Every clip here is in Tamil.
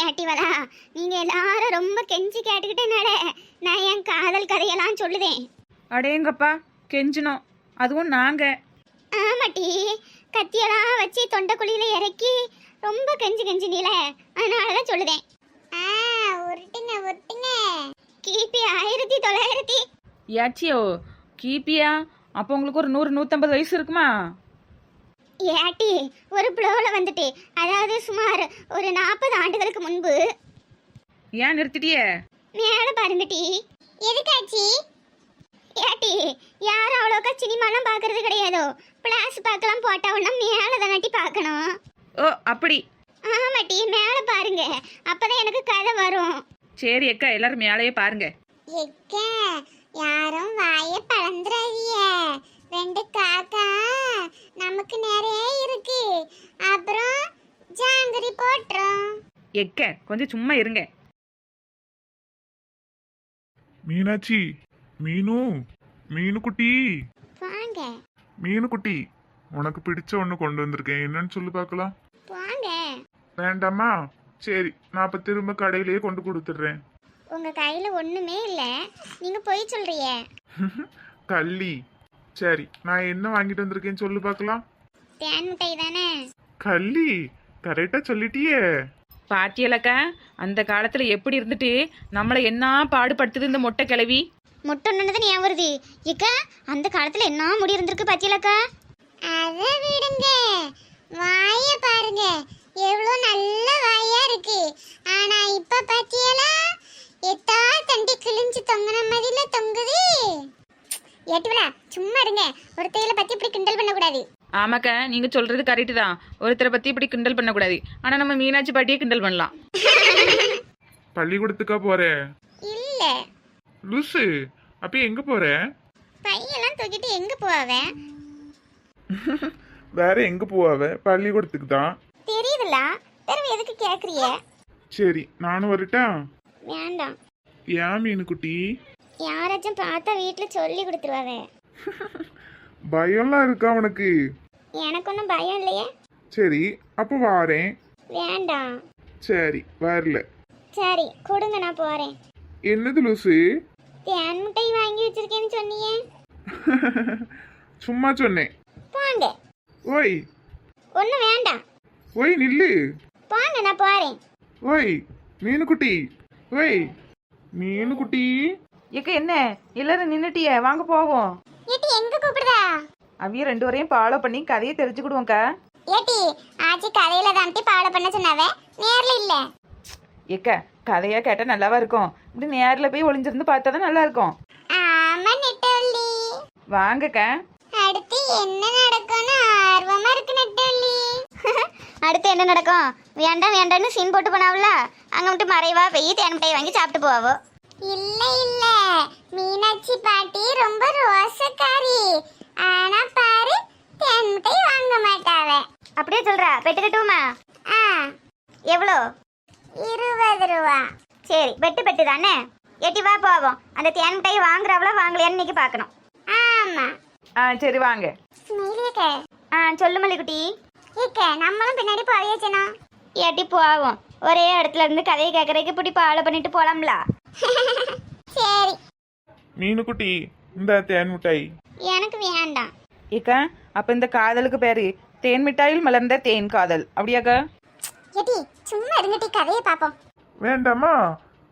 ஏட்டி வரா நீங்க எல்லாரும் ரொம்ப கெஞ்சி கேட்டுக்கிட்டேனால நான் என் காதல் கதையெல்லாம் சொல்லுதேன். அடேங்கப்பா கெஞ்சினோம். அதுவும் நாங்க. ஆமாட்டி கத்தியெல்லாம் வச்சு தொண்டைக்குழியில இறக்கி ரொம்ப கெஞ்சி கெஞ்சினில அதனாலதான் சொல்லுதேன். உருட்டுங்க உருட்டுங்க. கிபி ஆயிரத்தி தொள்ளாயிரத்தி ஏச்சியோ கீப்பியா அப்போ உங்களுக்கு ஒரு நூறு நூற்றம்பது வயசு இருக்குமா? ஏட்டி ஒரு ப்ளோவில் வந்துட்டு. அதாவது சுமார் ஒரு நாற்பது ஆண்டுகளுக்கு முன்பு. ஏன் நிறுத்திட்டியே? மேலே பாருங்க டி. எதுக்காச்சி? ஏட்டி யாரும் அவ்வளோக்கா சினிமாலாம் பார்க்கறது கிடையாதோ? பிளாஸ் பார்க்கலாம் போட்டவொன்னா மேலே தானட்டி பார்க்கணும். ஓ அப்படி. ஆமாட்டி மேலே பாருங்க. அப்பதான் எனக்கு கதை வரும். சரி அக்கா எல்லாரும் மேலேயே பாருங்க. எக்க யாரும் வாய பழந்துறாதிய ரெண்டு காக்கா நமக்கு நிறைய எக்க கொஞ்சம் சும்மா இருங்க. மீனாட்சி மீனு மீனு குட்டி வாங்க. மீனு குட்டி உனக்கு பிடிச்ச ஒன்று கொண்டு வந்திருக்கேன். என்னன்னு சொல்லி பார்க்கலாம். வாங்க. வேண்டாமா? சரி நான் அப்போ திரும்ப கடையிலேயே கொண்டு கொடுத்துட்றேன். உங்க கையில ஒண்ணுமே இல்ல. நீங்க பொய் சொல்றிய. கள்ளி. சரி நான் என்ன வாங்கிட்டு வந்திருக்கேன்னு சொல்லி பார்க்கலாம். தேன் மிட்டாய் தானே? கள்ளி? கரெக்டாக சொல்லிட்டியே. பாட்டியலக்கா அந்த காலத்துல எப்படி இருந்துட்டு நம்மளை என்ன பாடுபடுத்துது இந்த மொட்டை கிளவி முட்டொன்னு ஞாபகம் வருது? இக்கா அந்த காலத்துல என்ன முடி இருந்திருக்கு பாத்தியலக்கா? அத விடுங்க. வாய பாருங்க. எவ்வளவு நல்ல வாயா இருக்கு. ஆனா இப்ப பாத்தியலா எத்தா தண்டி கிழிஞ்சு தொங்குன மாதிரில தொங்குது. ஏட்டுவலா சும்மா இருங்க. ஒருத்தையில பத்தி இப்படி கிண்டல் பண்ணக்கூடாது. ஆமாக்கா நீங்க சொல்றது கரெக்டு தான். ஒருத்தரை பத்தி இப்படி கிண்டல் பண்ணக்கூடாது. ஆனா நம்ம மீனாட்சி பாட்டியே கிண்டல் பண்ணலாம். பள்ளிக்கூடத்துக்கா போற? இல்ல. லூசு அப்போ எங்கே போற? பையெல்லாம் தூக்கிட்டு எங்க போவேன் வேற எங்கே போவாவ? பள்ளிக்கூடத்துக்கு தான். தெரியுதுல. திரும்ப எதுக்கு கேக்குறிய? சரி நானும் வரட்டா? வேண்டாம். ஏன் மீனு குட்டி யாராச்சும் பார்த்தா வீட்டுல சொல்லி கொடுத்துருவாவே. பயம்லாம் இருக்கா உனக்கு? எனக்கு ஒன்றும் பயம் இல்லையே. சரி அப்போ வாரேன். வேண்டாம் சரி வரல. சரி கொடுங்க நான் போறேன். என்னது லூசு? தேன் மிட்டாய் வாங்கி வச்சிருக்கேன்னு சொன்னீங்க சும்மா சொன்னேன். போங்க. ஓய். ஒன்றும் வேண்டாம். ஓய் நில்லு. போங்க நான் போறேன். ஓய் மீனுக்குட்டி. ஓய் மீனுக்குட்டி. எக்க என்ன? எல்லாரும் நின்னுட்டியே வாங்க போவோம். அவிய ரெண்டு வரையும் ஃபாலோ பண்ணி கதையை தெரிஞ்சுக்கிடுவோம்க்கா. ஏட்டி ஆச்சி கதையில தான் பாட பண்ண சொன்னாவே? நேர்ல இல்ல. எக்க கதையா கேட்டா நல்லாவா இருக்கும். இப்படி நேர்ல போய் ஒளிஞ்சிருந்து பார்த்தா தான் நல்லா இருக்கும் ஆமா நெட்டவள்ளி. வாங்கக்கா. அடுத்து என்ன நடக்கும்னு ஆர்வமா இருக்கு நெட்டவள்ளி. அடுத்து என்ன நடக்கும்? வேண்டாம் வேண்டாம்னு சீன் போட்டு போனாவுல. அங்க மட்டும் மறைவா போய் தேன் மிட்டாய் வாங்கி சாப்பிட்டு போவாவோ? இல்ல இல்ல. மீனாட்சி பாட்டி ரொம்ப ரோசக்காரி. ஆனா பாரு தேன் மிட்டாய் வாங்க மாட்டாவ. அப்படியே சொல்றா பெட்டு கட்டுவோமா? ஆ. எவ்வளோ? இருபது ரூபா. சரி பெட்டு பெட்டு தானே? எட்டி வா போவோம். அந்த தேன் மிட்டாய் வாங்குறாவளா வாங்கலையான்னு இன்னைக்கு பார்க்கணும். ஆமா. ஆ சரி வாங்க. ஸ்மெயிலியக்க ஆ சொல்லு மல்லிக்குட்டி. ஏக்க நம்மளும் பின்னாடி போயாச்சனா ஏட்டி போவோம். ஒரே இடத்துல இருந்து கதையை கேட்கறதுக்கு இப்படி ஃபாலோ பண்ணிட்டு போலாம்ல? சரி. மீனுக்குட்டி இந்த தேன் மிட்டாய் எனக்கு வேண்டாம். ஏக்கா அப்ப இந்த காதலுக்கு பேரு தேன் மிட்டாயில் மலர்ந்த தேன் காதல். அப்படியாக்கா? ஏட்டி சும்மா இருந்துட்டு கதையை பார்ப்போம். வேண்டாமா?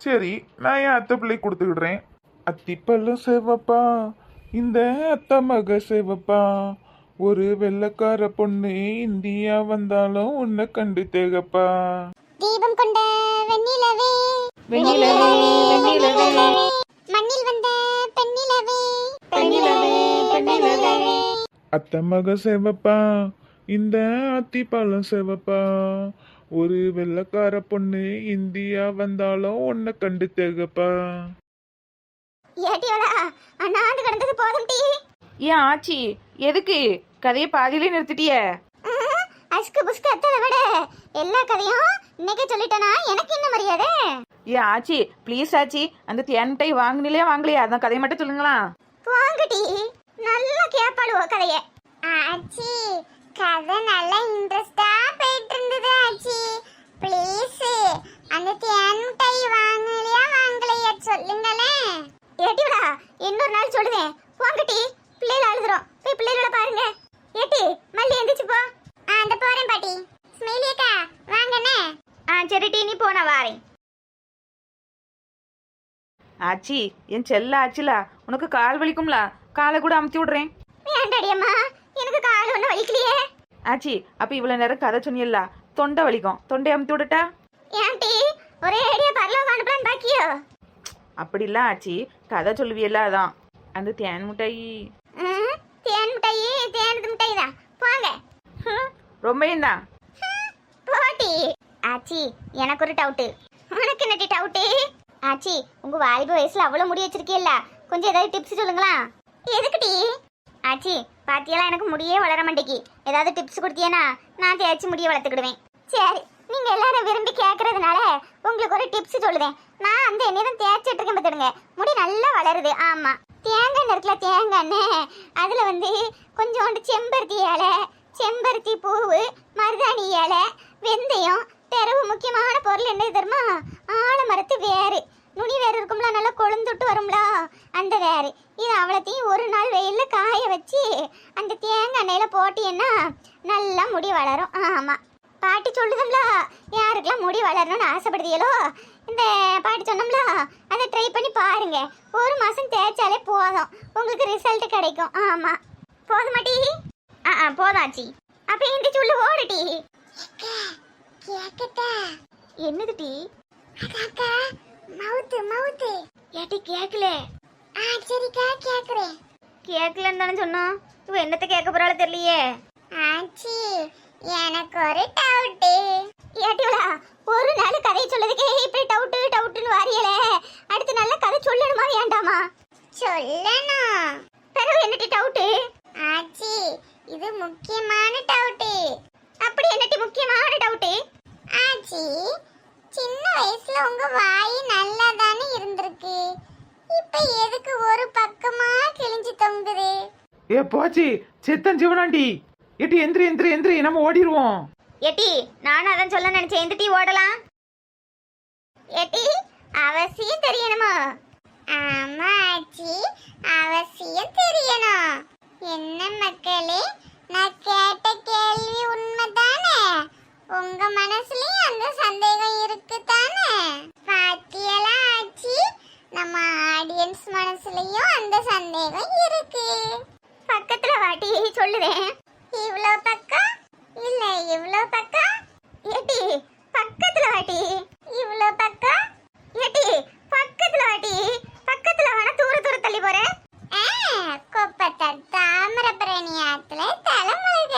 சரி நான் என் அத்தை பிள்ளை கொடுத்துக்கிடுறேன். அத்திப்பல்லும் சேவப்பா இந்த அத்தை மக சேவப்பா. ஒரு வெள்ளக்கார பொண்ணு இந்தியா வந்தாலும் உன்னை கண்டு தேகப்பா. தீபம் கொண்ட வெண்ணிலவே வெண்ணிலவே, வெண்ணிலவே. மண்ணில் வந்த பெண்ணிலவே. அத்தை மக சேவப்பா இந்த அத்திப்பழம் சேவப்பா. ஒரு வெள்ளக்கார பொண்ணு இந்தியா வந்தாலும் உன்னை கண்டு தேகப்பா. ஏட்டியோடா அண்ணாந்து கிடந்தது போதும் டீ. ஏன் ஆச்சி எதுக்கு? கதையை பாதியிலே நிறுத்திட்டியே. அஸ்கு புஸ்கு அத்ததை விட. எல்லா கதையும் இன்னைக்கு சொல்லிட்டேனா? எனக்கு என்ன மரியாதை? ஏன் ஆச்சி ப்ளீஸ் ஆச்சி அந்த தேன் மிட்டாய் வாங்கினிலே வாங்கலையா அதான் கதையை மட்டும் சொல்லுங்களா வாங்கட்டி நல்லா கேப்பாளுவோ கதைய. ஆச்சி கதை நல்லா இன்ட்ரெஸ்டா போயிட்டு இருந்தது ஆச்சி. ப்ளீஸ் அந்த தேன்முட்டை வாங்கலையா வாங்கலையா சொல்லுங்களே ஏட்டிடா இன்னொரு நாள் சொல்லுவேன். வாங்கட்டி பிள்ளைகள் அழுதுறோம். போய் பிள்ளைகளை பாருங்க. ஏட்டி மல்லி எந்திரிச்சு போ. அந்த போறேன் பாட்டி. ஸ்மெயிலியக்கா வாங்கண்ணே. ஆ சரிட்டி நீ போன வாரேன். ஆச்சி என் செல்ல ஆச்சில உனக்கு கால் வலிக்கும்ல? காலை கூட அமுத்தி விடுறேன். வேண்டாடி அம்மா எனக்கு கால் ஒன்றும் வலிக்கலையே. ஆச்சி அப்ப இவ்வளவு நேரம் கதை சொன்னியல்ல? தொண்டை வலிக்கும். தொண்டை அமுத்தி விடட்டா? ஏன் டி ஒரே ஐடியா பரலோகம் அனுப்பலான்னு பாக்கியோ? அப்படிலாம் ஆச்சி கதை சொல்லுவியல்ல அதான். அந்த தேன் மிட்டாயி. ம், தேன் மிட்டாயி தேன் மிட்டாய் தான் போங்க. ஹம், ரொம்ப என்ன? போட்டி. ஆச்சி எனக்கு ஒரு டவுட்டு. உனக்கு என்னடி டவுட்டு? ஆச்சி உங்க வாலிப வயசுல அவ்வளவு முடி வச்சிருக்கீல்ல கொஞ்சம் ஏதாவது டிப்ஸ் சொல்லுங்களா? எதுக்குடி? ஆச்சி பாத்தியெல்லாம் எனக்கு முடியே வளர மாட்டேங்கி. ஏதாவது டிப்ஸ் கொடுத்தியனா நான் தேய்ச்சி முடிய வளர்த்துக்கிடுவேன். சரி நீங்க எல்லாரும் விரும்பி கேட்கறதுனால உங்களுக்கு ஒரு டிப்ஸ் சொல்லுதேன். நான் அந்த எண்ணெய் தான் தேய்ச்சிட்டு இருக்கேன் பார்த்துடுங்க. முடி நல்லா வளருது ஆமா. தேங்காய் இருக்குல்ல தேங்காய் எண்ணெய் அதுல வந்து கொஞ்சோண்டு செம்பருத்தி இலை செம்பருத்தி பூவு மருதாணி இலை வெந்தயம் பிறவு முக்கியமான பொருள் என்ன தெரியுமா? ஆலமரத்து வேறு நுனி வேறு இருக்கும்ல நல்லா கொழுந்துட்டு வரும்ல அந்த வேறு இது அவ்வளோத்தையும் ஒரு நாள் வெயிலில் காய வச்சு அந்த தேங்காய் எண்ணெயில் போட்டீங்கன்னா நல்லா முடி வளரும். ஆமாம் பாட்டி சொல்லுதும்ல யாருக்கெல்லாம் முடி வளரணும்னு ஆசைப்படுதியலோ இந்த பாட்டி சொன்னோம்ல அதை ட்ரை பண்ணி பாருங்க. ஒரு மாதம் தேய்ச்சாலே போதும். உங்களுக்கு ரிசல்ட் கிடைக்கும். ஆமாம் போதுமாட்டி ஆ ஆ போதாச்சி. அப்போ இந்த சொல்லு ஓடுடி கேக்கட்டா. என்னது டி அக்கா மவுத்து மவுத்து. ஏட்டி கேக்கல. ஆ சரிக்கா கேக்குறேன். கேக்கலன்னு தானே சொன்னோம். இவ என்னத்த கேட்க போறாள தெரியலையே. ஆச்சி எனக்கு ஒரு டவுட் ஏட்டிவளா ஒரு நாள் கதையை சொல்லதுக்கே இப்படி டவுட்டு டவுட்டுன்னு வாரியல. அடுத்த நல்ல கதை சொல்லணுமா வேண்டாமா? சொல்லணும். பிறகு என்னட்டி டவுட்டு? ஆச்சி இது முக்கியமான டவுட் அப்படி என்னட்டி முக்கியமான டவுட் ஆச்சி சின்ன வயசுல உங்க வாய் நல்லா தானே இருந்திருக்கு. இப்ப எதுக்கு ஒரு பக்கமா கிழிஞ்சு தொங்குது? ஏ போச்சி சித்தன் சிவனாண்டி. எட்டி எந்திரி எந்திரி எந்திரி நம்ம ஓடிடுவோம் ஏட்டி நானும் அதான் சொல்ல நினைச்சேன். எந்த டீ ஓடலாம். ஏட்டி அவசியம் தெரியணுமா? ஆமா ஆச்சி அவசியம் தெரியணும் என்ன மக்களே நான் கேட்ட கேள்வி உண்மைதானே? உங்க மனசுலயும் அந்த சந்தேகம் இருக்கு தானே பாத்தியலா ஆச்சி? நம்ம ஆடியன்ஸ் மனசுலயும் அந்த சந்தேகம் இருக்கு. பக்கத்துல வாட்டி சொல்லுதேன் இவ்ளோ பக்கம்? இல்ல இவ்ளோ பக்கம்? ஏட்டி பக்கத்துல வாட்டி. இவ்ளோ பக்கம்? ஏட்டி பக்கத்துல வாட்டி. பக்கத்துல வேணா தூர தூர தள்ளி போறேன் கொப்பத்த தாமிரபரணி ஆத்துல தலைமுழுக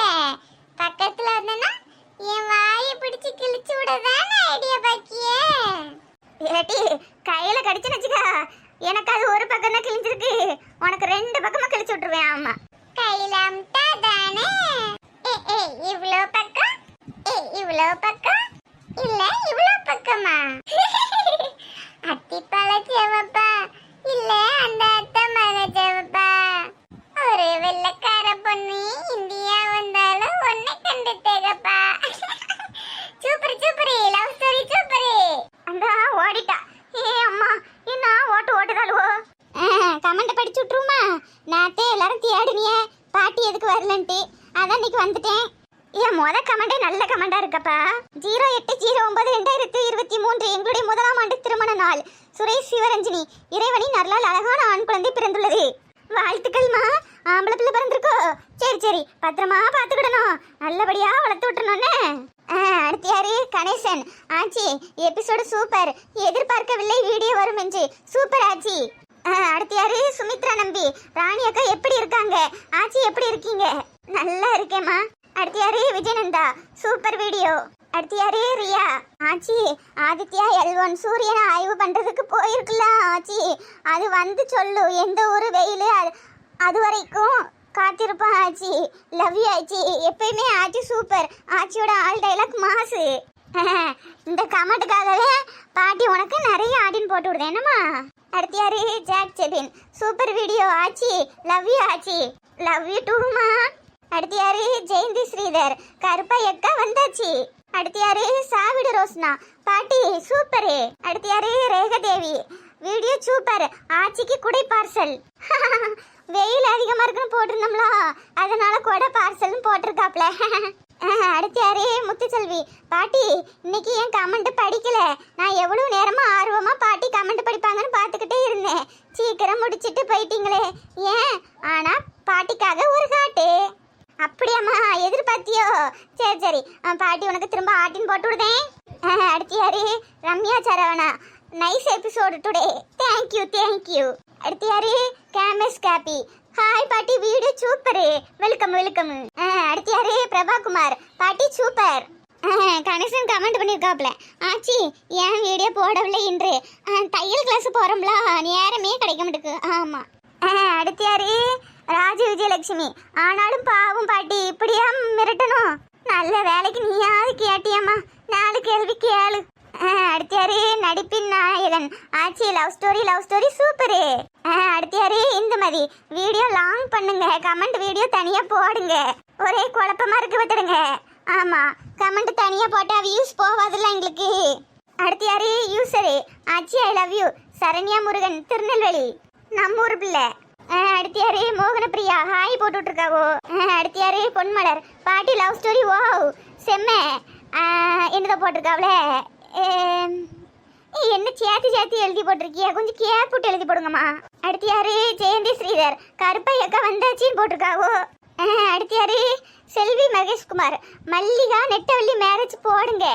பக்கத்துல இருந்தனா என் வாயை பிடிச்சு கிழிச்சு விடதானே ஐடியா பாக்கியே? ஏட்டி கையில கடிச்சு வச்சுக்க. எனக்கு அது ஒரு பக்கம் தான் கிழிஞ்சிருக்கு. உனக்கு ரெண்டு பக்கமா கிழிச்சு விட்டுருவேன் ஆமா. கையில அம்ட்டா தானே ஏ ஏ இவ்வளோ பக்கம்? ஏ இவ்வளோ பக்கம்? இல்ல இவ்வளோ பக்கமா? அத்திப்பழ செவப்பா? இல்ல அந்த அத்தை மக செவப்பா? ஒரு வெள்ளக்கார பொண்ணு இந்தியா உன்னை கண்டு தேகப்பா. Super super. Love story super. அந்த ஓடிட்டா. ஏ அம்மா என்ன ஓட்டு ஓட்டுதாளுவோ கமெண்ட் படிச்சு விட்டுருமா? நேத்தே எல்லாரும் தேடுனிய. பாட்டி எதுக்கு வரலன்ட்டு. அதான் இன்னைக்கு வந்துட்டேன். ஏன் முத கமெண்டே நல்ல கமெண்டா இருக்கப்பா? ஜீரோ எட்டு ஜீரோ ஒன்பது ரெண்டாயிரத்தி இருபத்தி மூன்று எங்களுடைய முதலாம் ஆண்டு திருமண நாள். சுரேஷ் சிவரஞ்சினி இறைவனின் அருளால் அழகான ஆண் குழந்தை பிறந்துள்ளது. வாழ்த்துக்கள்மா. ஆம்பளை பிள்ளை பிறந்திருக்கோ? சரி சரி பத்திரமா பார்த்துக்கிடணும். நல்லபடியா வளர்த்து விட்டுறணும்னு. ஆ, அடுத்து யாரு கணேசன். ஆச்சி எபிசோடு சூப்பர் எதிர்பார்க்கவில்லை வீடியோ வரும் என்று. சூப்பர் ஆச்சி. ஆ, அடுத்து யாரு சுமித்ரா நம்பி. ராணி அக்கா எப்படி இருக்காங்க? ஆச்சி எப்படி இருக்கீங்க? நல்லா இருக்கேம்மா. அடுத்து யாரு விஜயநந்தா சூப்பர் வீடியோ அடுத்து யாரு ரியா. ஆச்சி ஆதித்யா எல் ஒன் சூரியனை ஆய்வு பண்றதுக்கு போயிருக்கலாம் ஆச்சி. அது வந்து சொல்லு எந்த ஒரு வெயில் அது வரைக்கும் காத்திருப்பான் ஆச்சி. லவ் யூ ஆச்சி. எப்பயுமே ஆச்சி சூப்பர் ஆச்சியோட ஆல் டைலாக் மாசு. இந்த கமெண்ட்டுக்காகவே பாட்டி உனக்கு நிறைய ஆடின் போட்டு விடுது. என்னம்மா? அடுத்து யாரு ஜாக் செபின் சூப்பர் வீடியோ ஆச்சி. லவ் யூ ஆச்சி. லவ் யூ டூமா அடுத்து யாரு ஜெயந்தி ஸ்ரீதர் கருப்பா எக்கா வந்தாச்சு. அடுத்து யாரு சாவிடு ரோஸ்னா. பாட்டி சூப்பர் அடுத்து யாரு ரேகதேவி. வீடியோ சூப்பர் ஆச்சிக்கு குடை பார்சல் வெயில் அதிகமாக இருக்குன்னு போட்டிருந்தோம்லா. அதனால கூட பார்சல்னு போட்டிருக்காப்ல. அடுத்து யாரு முத்துச்செல்வி. பாட்டி இன்னைக்கு என் கமெண்ட் படிக்கல. நான் எவ்வளோ நேரமாக ஆர்வமாக பாட்டி கமெண்ட் படிப்பாங்கன்னு பார்த்துக்கிட்டே இருந்தேன். சீக்கிரம் முடிச்சிட்டு போயிட்டீங்களே. ஏன்? ஆனால் பாட்டிக்காக ஒரு காட்டு அப்படியாம்மா எதிர்பார்த்தியோ? சரி சரி. பாட்டி உனக்கு திரும்ப ஆட்டின் போட்டு விடுதேன் ஆஹ், அடுத்து யாரு Ramya Saravana nice episode today thank you thank you அடுத்து யாரு கேமஸ் காப்பி ஹாய் பாட்டி வீடியோ சூப்பரு. வெல்கம் வெல்கம் அடுத்து யாரு பிரபாகுமார். பாட்டி சூப்பர். கணேசன் கமெண்ட் பண்ணியிருக்காப்ல ஆச்சி ஏன் வீடியோ போடவில்லை இன்று ஆ, தையல் கிளாஸ் போகிறோம்ல நேரமே கிடைக்க மாட்டேக்கு. ஆமாம் அடுத்து யாரு ராஜ விஜயலட்சுமி. ஆனாலும் பாவம் பாட்டி இப்படியா மிரட்டணும்? நல்ல வேலைக்கு நீயாவது கேட்டியம்மா. நாலு கேள்வி கேளு. அடுத்தியாரு நடிப்பின் நாயகன் ஆச்சி love story love story super அடுத்தியாரு Indumathi video long பண்ணுங்க. கமெண்ட் வீடியோ தனியா போடுங்க. ஒரே குழப்பமா இருக்கு விட்டுடுங்க ஆமா கமெண்ட் தனியா போட்டா வியூஸ் போவாதுல்ல எங்களுக்கு. அடுத்தியாரு user Aachi I love you Saranya Murugan Tirunelveli. நம்ம ஊர் பிள்ளை. அடுத்தியாரு அடுத்து மோகன பிரியா ஹாய் போட்டு இருக்காவோ அஹ் பொன்மலர். பாட்டி லவ் ஸ்டோரி ஓ செம்ம. என்னதான் போட்டிருக்காவளே. என்ன சேர்த்து சேர்த்து எழுதி போட்டிருக்கியா? கொஞ்சம் கேப்புட்டு எழுதி போடுங்கம்மா. அடுத்து யாரு? ஜெயந்தி ஸ்ரீதர். கருப்பையக்கா வந்தாச்சின்னு போட்டிருக்காவோ? அடுத்த அடுத்து யாரு? செல்வி மகேஷ்குமார். மல்லிகா நெட்டவள்ளி மேரேஜ் போடுங்க.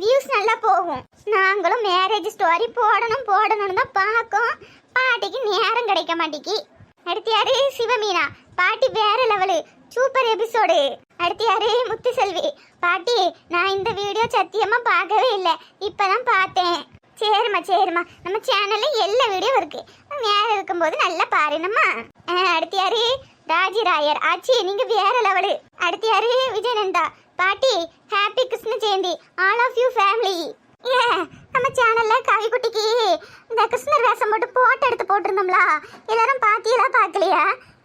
வியூஸ் நல்லா போகும். நாங்களும் மேரேஜ் ஸ்டோரி போடணும் போடணும்னு தான் பார்க்கோம். பாட்டிக்கு நேரம் கிடைக்க மாட்டேங்கி. அடுத்து யாரு? சிவமீனா. பாட்டி வேற லெவலு சூப்பர் எபிசோடு அடுத்து யாரு? முத்துசெல்வி. பாட்டி நான் இந்த வீடியோ சத்தியமா பார்க்கவே இல்லை. இப்பதான் பார்த்தேன். சரிம்மா சரிம்மா. நம்ம சேனல்ல எல்லா வீடியோ இருக்கு. நேரம் இருக்கும்போது நல்லா பாருனம்மா அடுத்து யாரு? ராஜி ராயர். ஆச்சி நீங்க வேற லெவலு அடுத்து யாரு? விஜயநந்தா. பாட்டி happy Krishna Jayanthi. All of you family ஏ நம்ம சேனல்ல கவிக்குட்டிக்கு இந்த கிருஷ்ணர் வேஷம் போட்டு போட்டோ எடுத்து போட்டிருந்தோம்ல. எல்லாரும் பாத்தீங்களா பார்க்கலையா?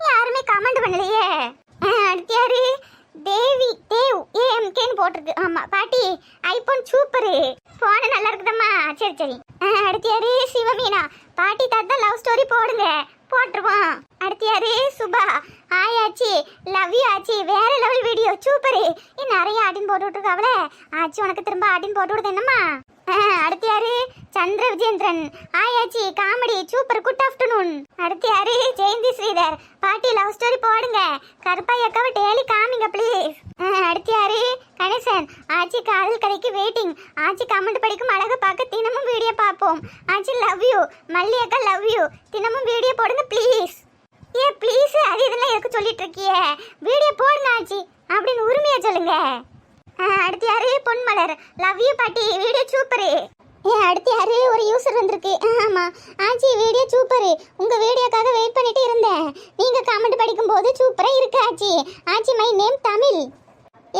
யாருமே கமெண்ட் பண்ணலையே. அடுத்து யாரு? தேவி தேவ் ஏஎம்கேன்னு போட்டிருக்கு. ஆமா பாட்டி ஐபோன் சூப்பரு போன நல்லா இருக்குதம்மா? சரி சரி. ஆ, அடுத்து யாரு? சிவமீனா. பாட்டி தாத்தா லவ் ஸ்டோரி போடுங்க. போட்டுருவோம். அடுத்து யாரு சுபா. ஆயாச்சி ஆச்சி லவ் யூ ஆச்சி. வேற லெவல் வீடியோ. சூப்பரு. ஏ நிறைய அடின் போட்டு விட்டுருக்காவல? ஆச்சி உனக்கு திரும்ப அடின் போட்டு விடுது என்னம்மா? ஆ, அடுத்து யாரு சந்திர விஜேந்திரன் ஆயாச்சி காமெடி. Super good afternoon. அடுத்து யாரு ஜெயந்தி ஸ்ரீதர். பாட்டி லவ் ஸ்டோரி போடுங்க. கருப்பாய் அக்காவை டெய்லி காமிங்க ப்ளீஸ் அடுத்து யாரு கணேசன் ஆச்சி காதல் கடைக்கு வெயிட்டிங் ஆச்சி கமெண்ட் படிக்கும் அழகை பார்க்க தினமும் வீடியோ பார்ப்போம். ஆச்சி லவ் யூ மல்லி அக்கா லவ் யூ தினமும் வீடியோ போடுங்க ப்ளீஸ் ஏ ப்ளீஸ் அது இதெல்லாம் எதுக்கு சொல்லிட்டு இருக்கியே? வீடியோ போடுங்க ஆச்சி. அப்படின்னு உரிமையா சொல்லுங்க. ஆ, அடுத்து யாரு? பொன்மலர். லவ் யூ பாட்டி. வீடியோ சூப்பரு ஏ அடுத்து யாரு? ஒரு யூசர் வந்திருக்கு. ஆமா. ஆச்சி வீடியோ சூப்பரு உங்க வீடியோக்காக வெயிட் பண்ணிட்டு இருந்தேன். நீங்க கமெண்ட் படிக்கும் போது சூப்பரா இருக்கு ஆச்சி. ஆச்சி மை நேம் தமிழ்.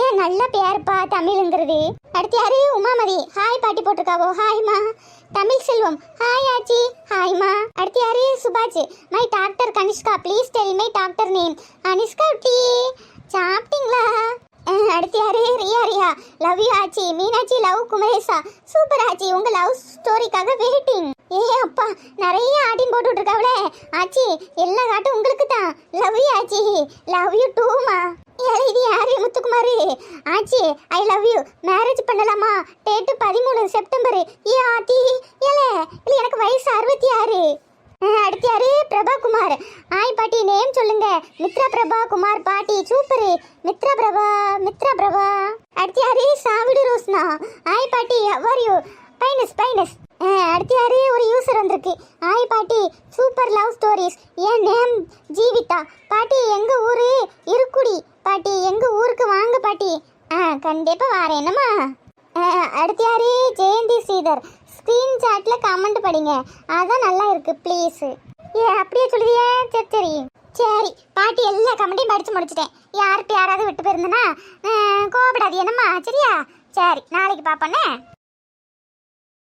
ஏன் நல்ல பேருப்பா தமிழ்ங்கிறது அடுத்து யாரு? உமாமதி. ஹாய் பாட்டி போட்டிருக்காவோ? ஹாய்மா தமிழ் செல்வம். ஹாய் ஆச்சி. ஹாய்மா அடுத்து யாரு? சுபாஜ். My doctor Kanishka. Please tell my doctor name Anishka tea சாப்பிட்டீங்களா? அடுத்து யாரு? ரியா ரியா. லவ் யூ ஆச்சி. மீனாட்சி லவ் குமரேசா. சூப்பர் ஆச்சி. உங்க லவ் ஸ்டோரிக்காக வெயிட்டிங் ஏ அப்பா நிறைய ஆட்டின் போட்டு இருக்காவளே ஆச்சி எல்லா காட்டும் உங்களுக்கு தான் லவ் யூ ஆச்சி லவ் யூ டூமா ஏலே இது யாரு முத்துக்குமார்? ஆச்சி ஐ லவ் யூ மேரேஜ் பண்ணலாமா? டேட்டு பதிமூணு செப்டம்பர். ஏ ஆத்தி. ஏலே இல்லை எனக்கு வயசு அறுபத்தி ஆறு அடுத்து யாரு? பிரபா குமார் ஆய் பாட்டி நேம் சொல்லுங்க. மித்ரா பிரபா குமார் பாட்டி சூப்பர். மித்ரா பிரபா மித்ரா பிரபா. அடுத்து யாரு? சாவிடு ரோஸ்னா. ஆய் பாட்டி அவர் யூ பைனஸ் பைனஸ் அடுத்து யாரு ஒரு யூசர் வந்திருக்கு. ஆய் பாட்டி சூப்பர் லவ் ஸ்டோரிஸ் என் நேம் ஜீவிதா. பாட்டி எங்கள் ஊர்? இருக்குடி. பாட்டி எங்கள் ஊருக்கு வாங்க பாட்டி. ஆ கண்டிப்பாக வாரேனம்மா அடுத்து யாரு? ஜெயந்தி ஸ்ரீதர். ஸ்க்ரீன் சாட்டில் கமெண்ட் படிங்க. அதான் நல்லா இருக்குது ப்ளீஸு ஏ அப்படியே சொல்லுவியே சரி சரி. சரி பாட்டி எல்லா கமெண்ட்டையும் படித்து முடிச்சிட்டேன். யார்கிட்ட யாராவது விட்டு போயிருந்தேன்னா கோபப்படாது என்னம்மா? சரியா? சரி நாளைக்கு பார்ப்போன்னே